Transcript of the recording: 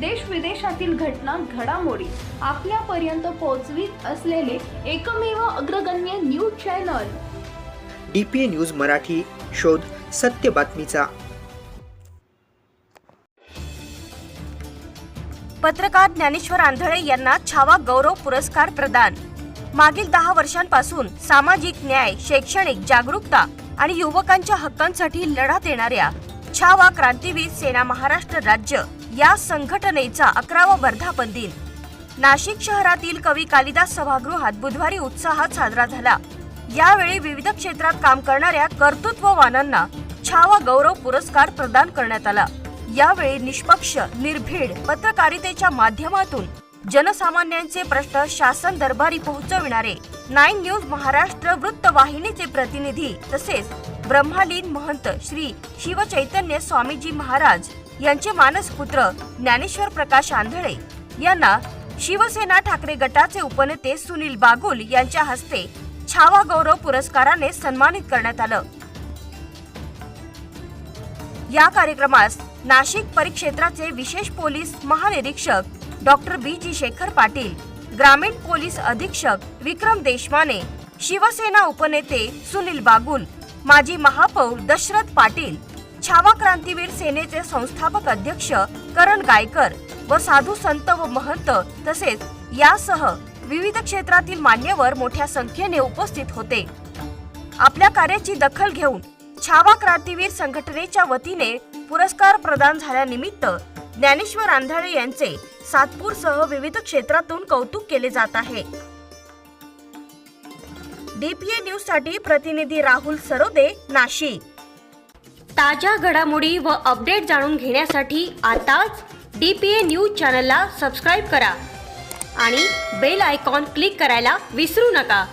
देश विदेशातील घटना घडामोडी आपल्यापर्यंत पोहोचवीत असलेले एकमेव अग्रगण्य news channel. D P A news Marathi शोध सत्य बातमीचा. पत्रकार ज्ञानेश्वर आंधळे यांना छावा गौरव पुरस्कार प्रदान. मागील दहा वर्षांपासून सामाजिक न्याय शैक्षणिक जागरूकता आणि युवकांच्या हक्कांसाठी लढा देणाऱ्या छावा क्रांतीवीर सेना महाराष्ट्र राज्य या संघटनेचा अकरावा वर्धापन दिन. नाशिक शहरातील कवी कालिदास सभागृहात बुधवारी उत्साहात साजरा झाला. यावेळी विविध क्षेत्रात काम करणाऱ्या कर्तृत्ववानांना छावा गौरव पुरस्कार प्रदान करण्यात आला. यावेळी निष्पक्ष निर्भीड पत्रकारितेच्या माध्यमातून जनसामान्यांचे प्रश्न शासन दरबारी पोहोचविणारे नाईन न्यूज महाराष्ट्र वृत्तवाहिनीचे प्रतिनिधी तसेच ब्रह्मालीन महंत श्री शिवचैतन्य स्वामीजी महाराज यांचे मानसपुत्र ज्ञानेश्वर प्रकाश आंधळे यांना शिवसेना ठाकरे गटाचे उपनेते सुनील बागुल यांच्या हस्ते छावा गौरव पुरस्काराने सन्मानित करण्यात आलं. या कार्यक्रमास नाशिक परिक्षेत्राचे विशेष पोलीस महानिरीक्षक doctor B G Shekhar Patil ग्रामीण पोलीस अधीक्षक विक्रम देशमाने शिवसेना उपनेते सुनील बागुल माजी महापौर दशरथ पाटील छावा क्रांतीवीर सेनेचे संस्थापक अध्यक्ष करण गायकर व साधू संत व महंत तसेच यासह विविध क्षेत्रातील मान्यवर मोठ्या संख्येने उपस्थित होते. आपल्या कार्याची दखल घेऊन छावा क्रांतीवीर संघटनेच्या वतीने पुरस्कार प्रदान झाल्यानिमित्त ज्ञानेश्वर आंधळे यांचे सातपूरसह विविध क्षेत्रातून कौतुक केले जात आहे. डीपीए न्यूजसाठी प्रतिनिधी राहुल सरोदे नाशिक. ताज्या घडामोडी व अपडेट जाणून घेण्यासाठी आताच डीपीए न्यूज चॅनलला सबस्क्राईब करा आणि बेल आयकॉन क्लिक करायला विसरू नका.